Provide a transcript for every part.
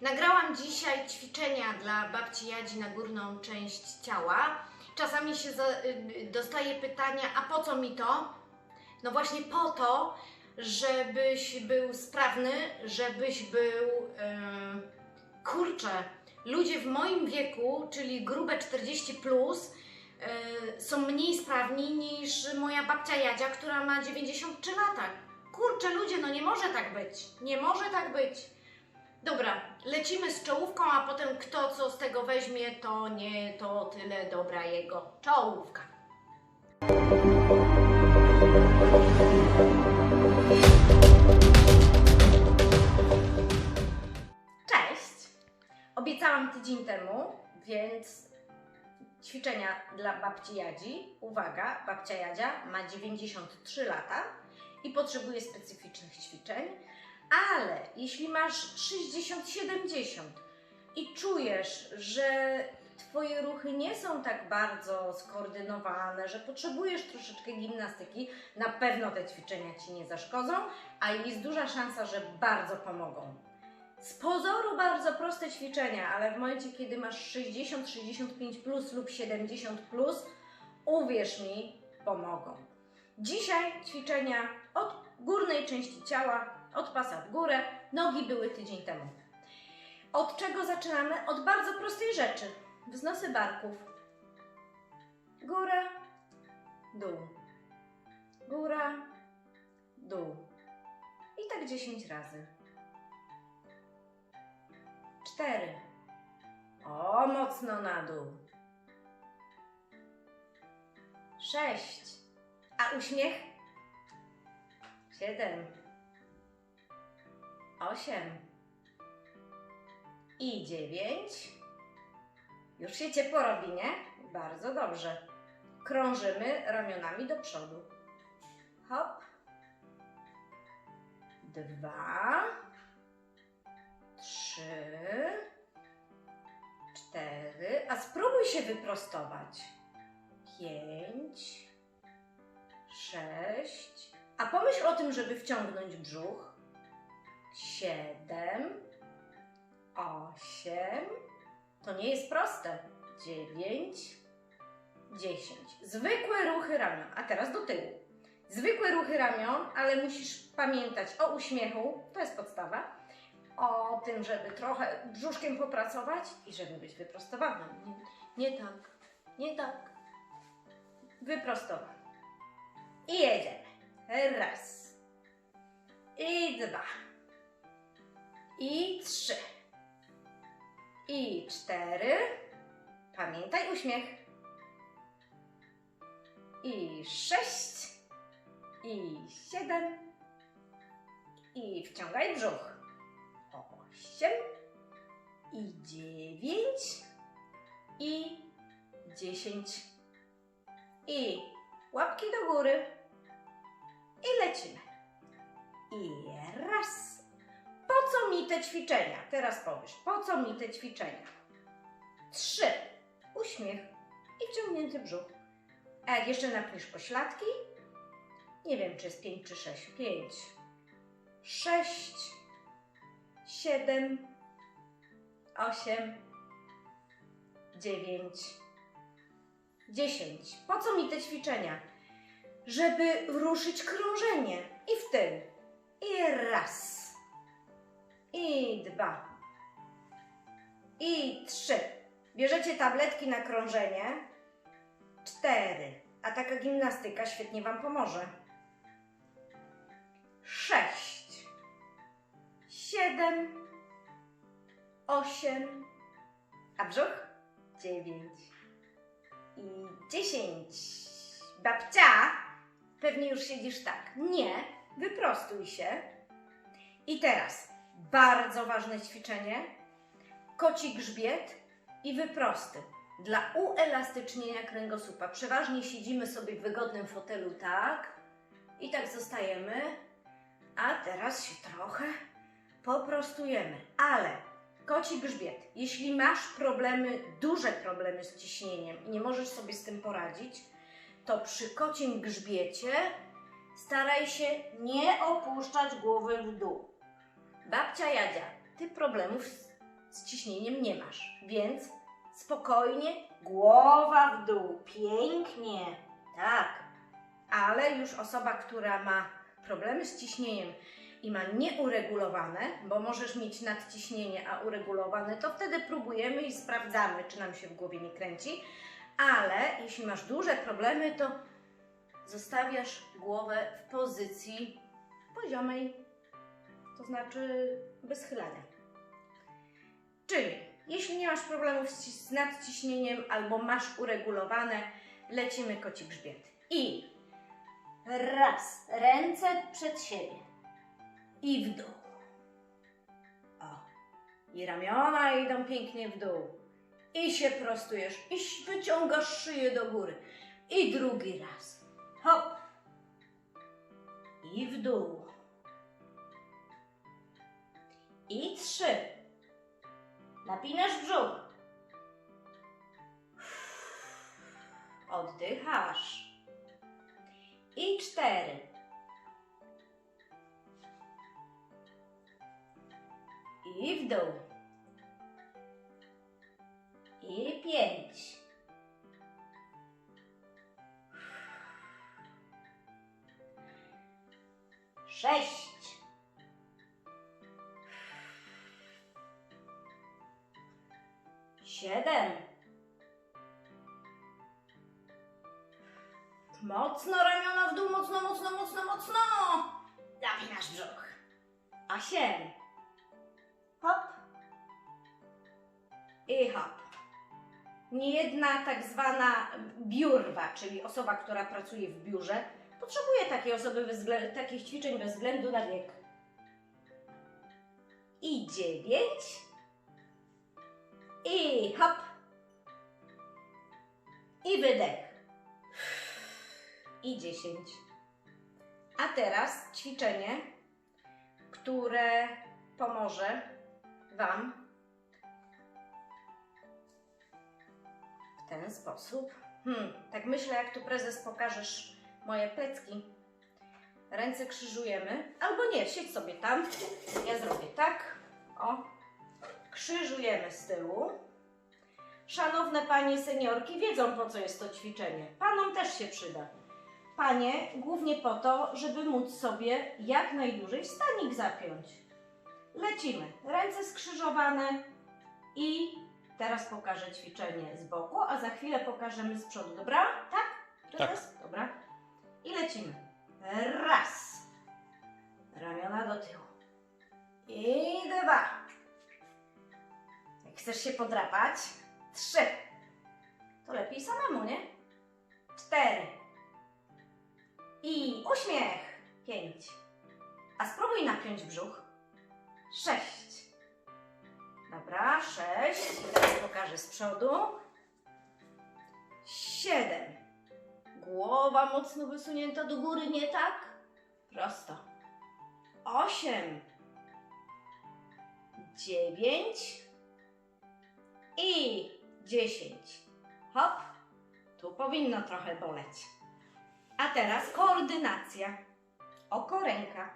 Nagrałam dzisiaj ćwiczenia dla babci Jadzi na górną część ciała. Czasami się za, y, dostaje pytania, a po co mi to? No właśnie po to, żebyś był sprawny, żebyś był yy, kurczę. Ludzie w moim wieku, czyli grube 40 plus, yy, są mniej sprawni niż moja babcia Jadzia, która ma 93 lata. Kurczę, ludzie, no nie może tak być. Nie może tak być. Dobra, lecimy z czołówką, a potem kto co z tego weźmie, to nie to tyle dobra jego. Czołówka. Cześć! Obiecałam tydzień temu, więc ćwiczenia dla babci Jadzi. Uwaga, babcia Jadzia ma 93 lata i potrzebuje specyficznych ćwiczeń, ale jeśli masz 60-70 i czujesz, że Twoje ruchy nie są tak bardzo skoordynowane, że potrzebujesz troszeczkę gimnastyki, na pewno te ćwiczenia Ci nie zaszkodzą, a jest duża szansa, że bardzo pomogą. Z pozoru bardzo proste ćwiczenia, ale w momencie, kiedy masz 60, 65 plus lub 70 plus, uwierz mi, pomogą. Dzisiaj ćwiczenia od górnej części ciała, od pasa w górę. Nogi były tydzień temu. Od czego zaczynamy? Od bardzo prostej rzeczy. Wznosy barków. Góra, dół. Góra, dół. I tak 10 razy. Cztery. O, mocno na dół. Sześć. A uśmiech? Siedem. Osiem. I dziewięć. Już się ciepło robi, nie? Bardzo dobrze. Krążymy ramionami do przodu. Hop. Dwa. Trzy. Cztery. A spróbuj się wyprostować. Pięć. Sześć. A pomyśl o tym, żeby wciągnąć brzuch. Siedem. Osiem. To nie jest proste. Dziewięć. Dziesięć. Zwykłe ruchy ramion. A teraz do tyłu. Zwykłe ruchy ramion, ale musisz pamiętać o uśmiechu. To jest podstawa. O tym, żeby trochę brzuszkiem popracować i żeby być wyprostowanym. Nie, nie tak. Nie tak. Wyprostowany. I jedziemy. Raz. I dwa. I trzy. I cztery. Pamiętaj uśmiech. I sześć. I siedem. I wciągaj brzuch. Osiem. I dziewięć. I dziesięć. I łapki do góry. I lecimy. I raz. Po co mi te ćwiczenia? Teraz powiesz, po co mi te ćwiczenia? Trzy. Uśmiech i wciągnięty brzuch. A jak jeszcze napniesz pośladki? Nie wiem, czy jest pięć czy sześć. Pięć. Sześć. Siedem. Osiem. Dziewięć. Dziesięć. Po co mi te ćwiczenia? Żeby ruszyć krążenie. I w tył. I raz. I dwa. I trzy. Bierzecie tabletki na krążenie. Cztery. A taka gimnastyka świetnie Wam pomoże. Sześć. Siedem. Osiem. A brzuch? Dziewięć. I dziesięć. Babcia, pewnie już siedzisz tak. Nie, wyprostuj się. I teraz bardzo ważne ćwiczenie. Koci grzbiet i wyprosty. Dla uelastycznienia kręgosłupa. Przeważnie siedzimy sobie w wygodnym fotelu tak i tak zostajemy, a teraz się trochę poprostujemy. Ale koci grzbiet, jeśli masz problemy, duże problemy z ciśnieniem i nie możesz sobie z tym poradzić, to przy kocim grzbiecie staraj się nie opuszczać głowy w dół. Babcia Jadzia, ty problemów z z ciśnieniem nie masz. Więc spokojnie, głowa w dół, pięknie. Tak. Ale już osoba, która ma problemy z ciśnieniem i ma nieuregulowane, bo możesz mieć nadciśnienie, a uregulowane, to wtedy próbujemy i sprawdzamy, czy nam się w głowie nie kręci. Ale jeśli masz duże problemy, to zostawiasz głowę w pozycji poziomej, to znaczy bez chylania. Czyli jeśli nie masz problemów z, ci- z nadciśnieniem albo masz uregulowane, lecimy koci grzbiet. I raz, ręce przed siebie i w dół. O. I ramiona idą pięknie w dół. I się prostujesz, i wyciągasz szyję do góry. I drugi raz. Hop. I w dół. I trzy. Napinasz brzuch. Oddychasz. I cztery. I w dół. I pięć. Sześć. Mocno ramiona w dół, mocno, mocno, mocno, mocno. Napinasz brzuch. Osiem. Hop. I hop. Niejedna tak zwana biurwa, czyli osoba, która pracuje w biurze, potrzebuje takiej osoby, takich ćwiczeń bez względu na wiek. I dziewięć. I hop. I wydech. I dziesięć. A teraz ćwiczenie, które pomoże Wam w ten sposób. Hmm, tak myślę, jak tu prezes pokażesz moje plecki. Ręce krzyżujemy, albo nie, siedź sobie tam. Ja zrobię tak. O, krzyżujemy z tyłu. Szanowne panie seniorki wiedzą, po co jest to ćwiczenie. Panom też się przyda. Panie, głównie po to, żeby móc sobie jak najdłużej stanik zapiąć. Lecimy. Ręce skrzyżowane i teraz pokażę ćwiczenie z boku, a za chwilę pokażemy z przodu. Dobra? Tak? Teraz? Dobra. I lecimy. Raz. Ramiona do tyłu. I dwa. Jak chcesz się podrapać? Trzy. To lepiej samemu, nie? Cztery. I uśmiech. Pięć. A spróbuj napiąć brzuch. Sześć. Dobra, sześć. Teraz pokażę z przodu. Siedem. Głowa mocno wysunięta do góry, nie tak? Prosto. Osiem. Dziewięć. I dziesięć. Hop. Tu powinno trochę boleć. A teraz koordynacja. Oko, ręka.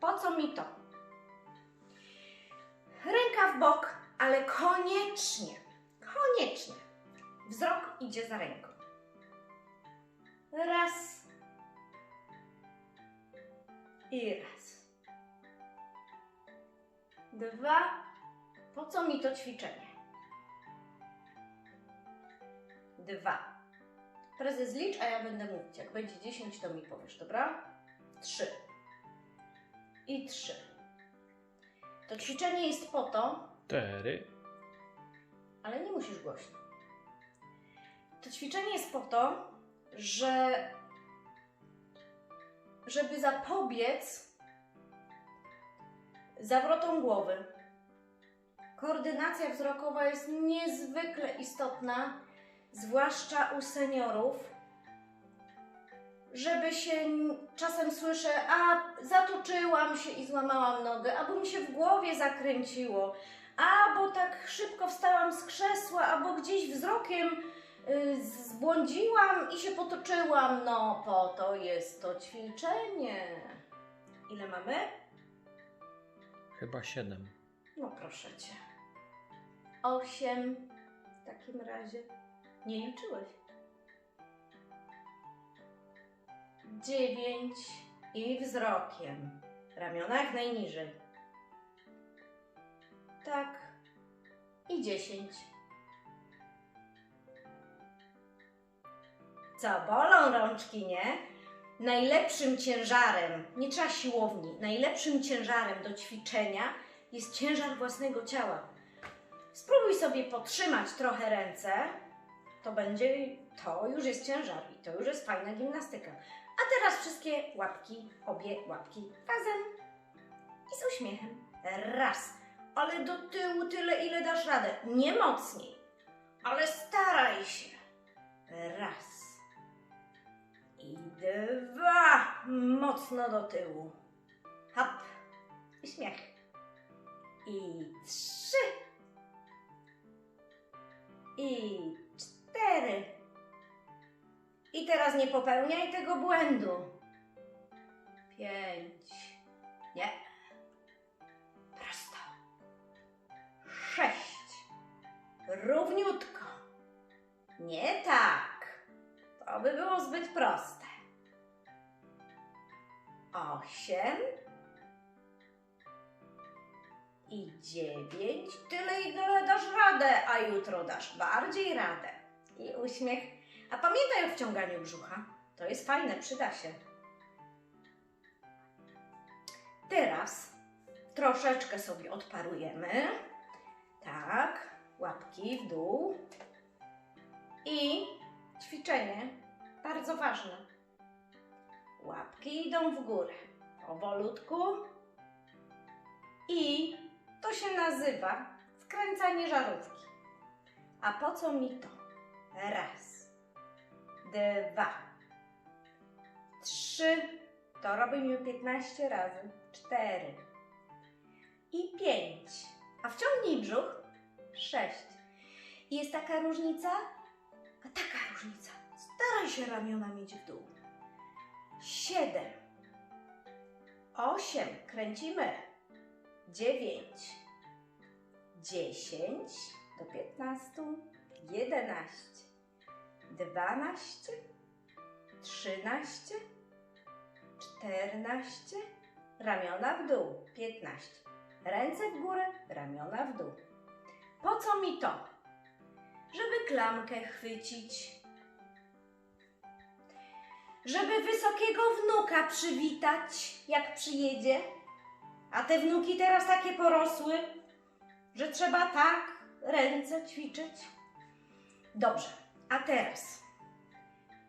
Po co mi to? Ręka w bok, ale koniecznie, koniecznie. Wzrok idzie za ręką. Raz. I raz. Dwa. Po co mi to ćwiczenie? Dwa. Prezes licz, a ja będę mówić. Jak będzie 10, to mi powiesz, dobra? Trzy. I trzy. To ćwiczenie jest po to, Cztery. ale nie musisz głośno. To ćwiczenie jest po to, że żeby zapobiec zawrotom głowy. Koordynacja wzrokowa jest niezwykle istotna, zwłaszcza u seniorów, żeby się czasem słyszę, a zatoczyłam się i złamałam nogę, albo mi się w głowie zakręciło, albo tak szybko wstałam z krzesła, albo gdzieś wzrokiem y, zbłądziłam i się potoczyłam. No, po to jest to ćwiczenie. Ile mamy? Chyba siedem. No proszę cię. osiem. W takim razie nie liczyłeś. Dziewięć i wzrokiem. Ramiona jak najniżej. Tak. I dziesięć. Co, bolą rączki, nie? Najlepszym ciężarem, nie trzeba siłowni, najlepszym ciężarem do ćwiczenia jest ciężar własnego ciała. Spróbuj sobie potrzymać trochę ręce, to będzie, to już jest ciężar i to już jest fajna gimnastyka. A teraz wszystkie łapki, obie łapki razem i z uśmiechem. Raz, ale do tyłu tyle, ile dasz radę. Nie mocniej, ale staraj się. Raz. I dwa. Mocno do tyłu. Hop. I śmiech. I trzy. I cztery. I teraz nie popełniaj tego błędu. Pięć. Nie. Prosto. Sześć. Równiutko. Nie tak. To by było zbyt proste. Osiem. I dziewięć. Tyle, ile dasz radę, a jutro dasz bardziej radę. I uśmiech. A pamiętaj o wciąganiu brzucha. To jest fajne, przyda się. Teraz troszeczkę sobie odparujemy. Tak, łapki w dół. I ćwiczenie bardzo ważne. Łapki idą w górę, powolutku. I to się nazywa skręcanie żarówki. A po co mi to? Raz, dwa, trzy, to robimy 15 razy, cztery. I pięć. A wciągnij brzuch, sześć. I jest taka różnica, a taka różnica. Staraj się ramiona mieć w dół. Siedem, osiem, kręcimy, dziewięć, dziesięć. Do piętnastu, jedenaście, dwanaście, trzynaście, czternaście, ramiona w dół, piętnaście, ręce w górę, ramiona w dół. Po co mi to? Żeby klamkę chwycić, żeby wysokiego wnuka przywitać, jak przyjedzie. A te wnuki teraz takie porosły, że trzeba tak ręce ćwiczyć. Dobrze, a teraz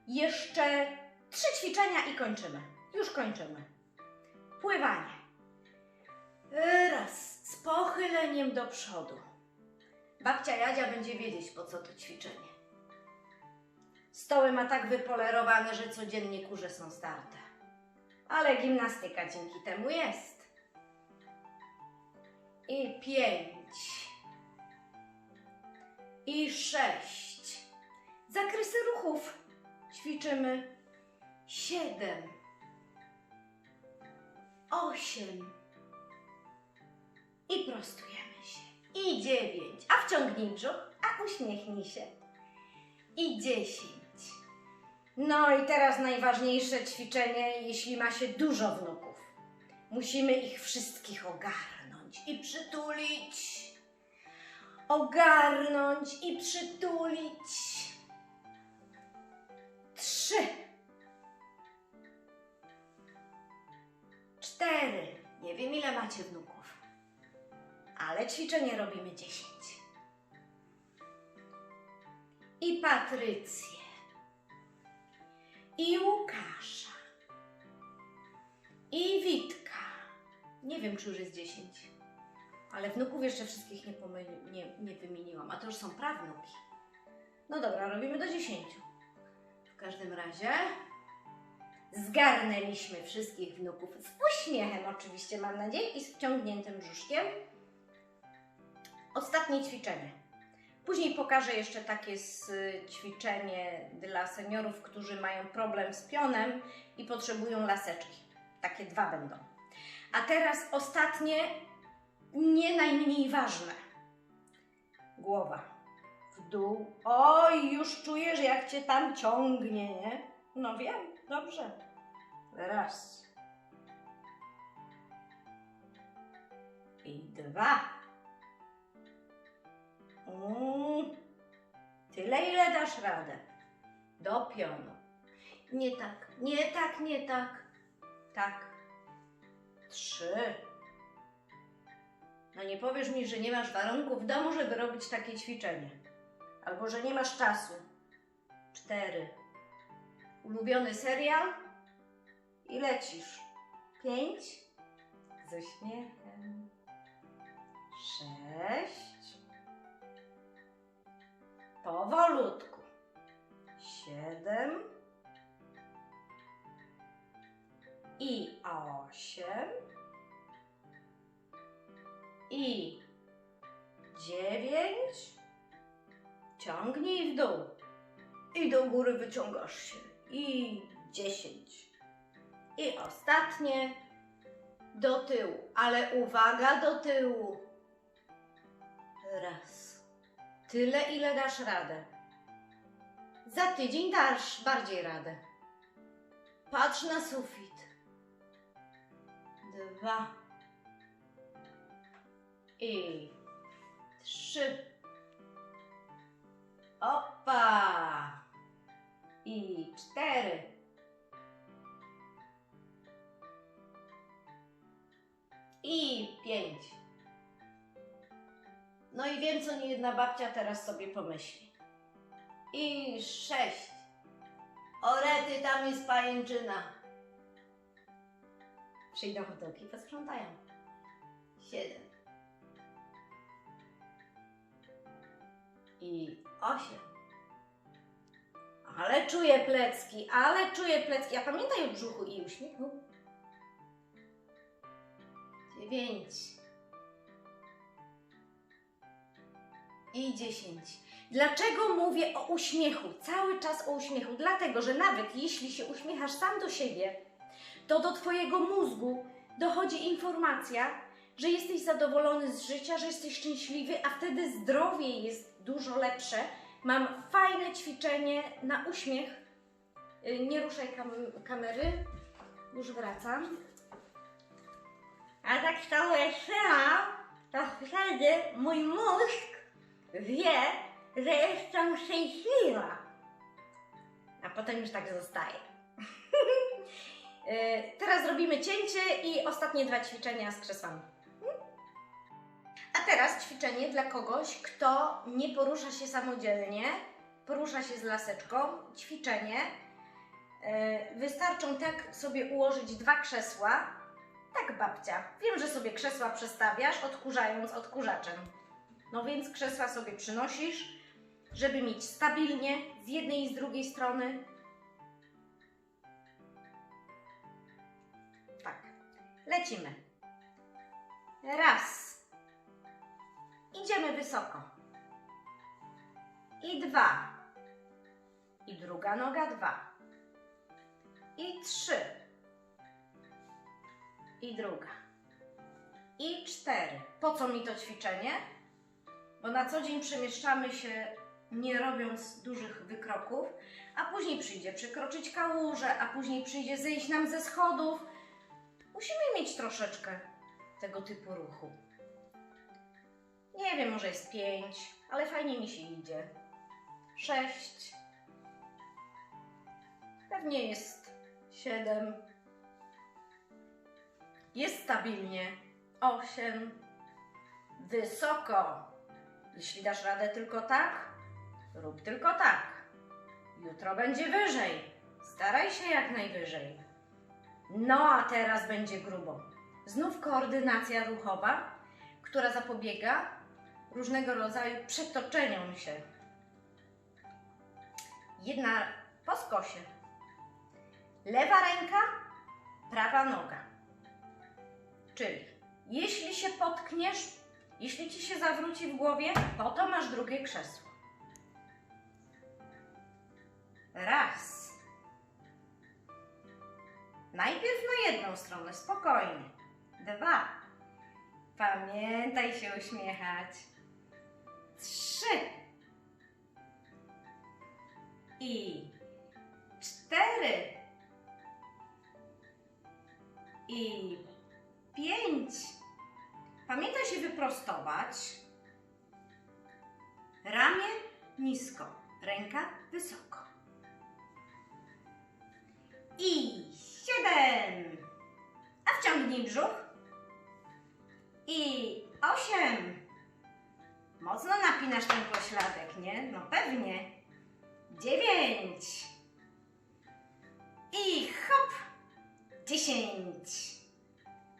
jeszcze trzy ćwiczenia i kończymy. Już kończymy. Pływanie. Raz, z pochyleniem do przodu. Babcia Jadzia będzie wiedzieć, po co to ćwiczenie. Stoły ma tak wypolerowane, że codziennie kurze są starte. Ale gimnastyka dzięki temu jest. I pięć. I sześć. Zakresy ruchów ćwiczymy. Siedem. Osiem. I prostujemy się. I dziewięć. A wciągnij brzuch, a uśmiechnij się. I dziesięć. No i teraz najważniejsze ćwiczenie, jeśli ma się dużo wnuków. Musimy ich wszystkich ogarnąć i przytulić. Ogarnąć i przytulić. Trzy. Cztery. Nie wiem, ile macie wnuków, ale ćwiczenie robimy dziesięć. I Patrycję. I Łukasza. I Witka. Nie wiem, czy już jest dziesięć, ale wnuków jeszcze wszystkich nie, pomyli, nie, nie wymieniłam, a to już są prawnuki. No dobra, robimy do dziesięciu. W każdym razie zgarnęliśmy wszystkich wnuków z uśmiechem oczywiście, mam nadzieję, i z wciągniętym brzuszkiem. Ostatnie ćwiczenie. Później pokażę jeszcze takie ćwiczenie dla seniorów, którzy mają problem z pionem i potrzebują laseczki. Takie dwa będą. A teraz ostatnie, nie najmniej ważne. Głowa. W dół. Oj, już czujesz, jak cię tam ciągnie, nie? No wiem, dobrze. Raz. I dwa. Mm. Tyle, ile dasz radę. Do pionu. Nie tak, nie tak, nie tak. Tak. Trzy. No nie powiesz mi, że nie masz warunków w domu, żeby robić takie ćwiczenie. Albo że nie masz czasu. Cztery. Ulubiony serial? I lecisz. Pięć. Z uśmiechem. Sześć. Powolutku. Siedem. I osiem. I dziewięć. Ciągnij w dół. I do góry wyciągasz się. I dziesięć. I ostatnie do tyłu. Ale uwaga do tyłu. Raz. Tyle, ile dasz radę. Za tydzień dasz bardziej radę. Patrz na sufit. Dwa. I trzy. Opa! I cztery. I pięć. No i wiem, co niejedna babcia teraz sobie pomyśli. I sześć. Orety, tam jest pajęczyna. Przyjdą chodoki, posprzątają. Siedem. I osiem. Ale czuję plecki, ale czuję plecki. A pamiętaj o brzuchu i uśmiechu. Dziewięć. I dziesięć. Dlaczego mówię o uśmiechu? Cały czas o uśmiechu. Dlatego, że nawet jeśli się uśmiechasz sam do siebie, to do Twojego mózgu dochodzi informacja, że jesteś zadowolony z życia, że jesteś szczęśliwy, a wtedy zdrowie jest dużo lepsze. Mam fajne ćwiczenie na uśmiech. Y, Nie ruszaj kam- kamery. Już wracam. A tak to trzymam, to wtedy mój mózg wie, że jestem szczęśliwa. A potem już tak zostaje. Y, Teraz robimy cięcie i ostatnie dwa ćwiczenia z krzesłami. A teraz ćwiczenie dla kogoś, kto nie porusza się samodzielnie, porusza się z laseczką. Ćwiczenie. Y, Wystarczą tak sobie ułożyć dwa krzesła. Tak, babcia. Wiem, że sobie krzesła przestawiasz, odkurzając odkurzaczem. No więc krzesła sobie przynosisz, żeby mieć stabilnie z jednej i z drugiej strony. Tak. Lecimy. Raz. Idziemy wysoko. I dwa. I druga noga dwa. I trzy. I druga. I cztery. Po co mi to ćwiczenie? Bo na co dzień przemieszczamy się nie robiąc dużych wykroków, a później przyjdzie przekroczyć kałużę, a później przyjdzie zejść nam ze schodów. Musimy mieć troszeczkę tego typu ruchu. Nie wiem, może jest pięć, ale fajnie mi się idzie. Sześć. Pewnie jest siedem. Jest stabilnie. Osiem. Wysoko. Jeśli dasz radę tylko tak, rób tylko tak. Jutro będzie wyżej. Staraj się jak najwyżej. No a teraz będzie grubo. Znów koordynacja ruchowa, która zapobiega różnego rodzaju przetoczeniom się. Jedna po skosie. Lewa ręka, prawa noga. Czyli jeśli się potkniesz, jeśli ci się zawróci w głowie, po to masz drugie krzesło. Raz. Najpierw na jedną stronę, spokojnie. Dwa. Pamiętaj się uśmiechać trzy i cztery i pięć. Pamiętaj się wyprostować. Ramię nisko, ręka wysoko. I siedem. A wciągnij brzuch. I osiem. Mocno napinasz ten pośladek, nie? No pewnie. Dziewięć. I hop. Dziesięć.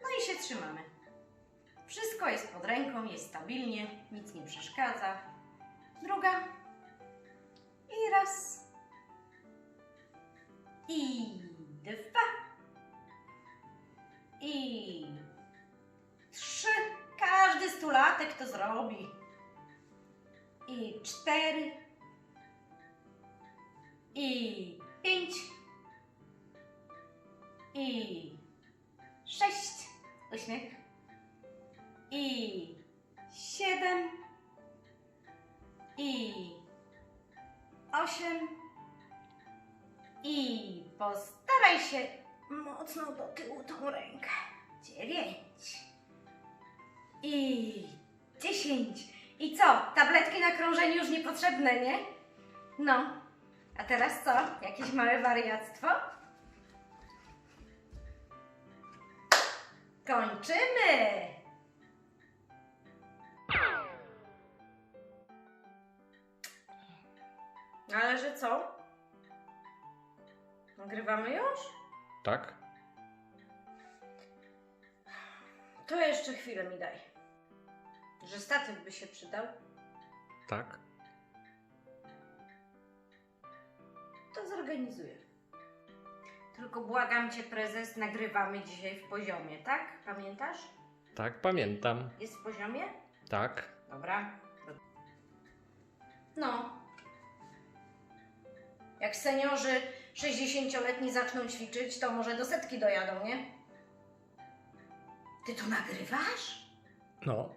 No i się trzymamy. Wszystko jest pod ręką, jest stabilnie, nic nie przeszkadza. Druga. I raz. I dwa. I trzy. Każdy stulatek to zrobi. I cztery. I pięć. I sześć. Uśmiech. I siedem. I osiem. I postaraj się mocno do tyłu tą rękę. Dziewięć. I dziesięć. I co? Tabletki na krążeniu już niepotrzebne, nie? No. A teraz co? Jakieś małe wariactwo? Kończymy! Ale że co? Nagrywamy już? Tak? To jeszcze chwilę mi daj. Że statyw by się przydał, Tak? to zorganizuję. Tylko błagam cię, prezes, nagrywamy dzisiaj w poziomie, tak? Pamiętasz? Tak, pamiętam. Jest w poziomie? Tak. Dobra. No. Jak seniorzy 60-letni zaczną ćwiczyć, to może do setki dojadą, nie? Ty to nagrywasz? No,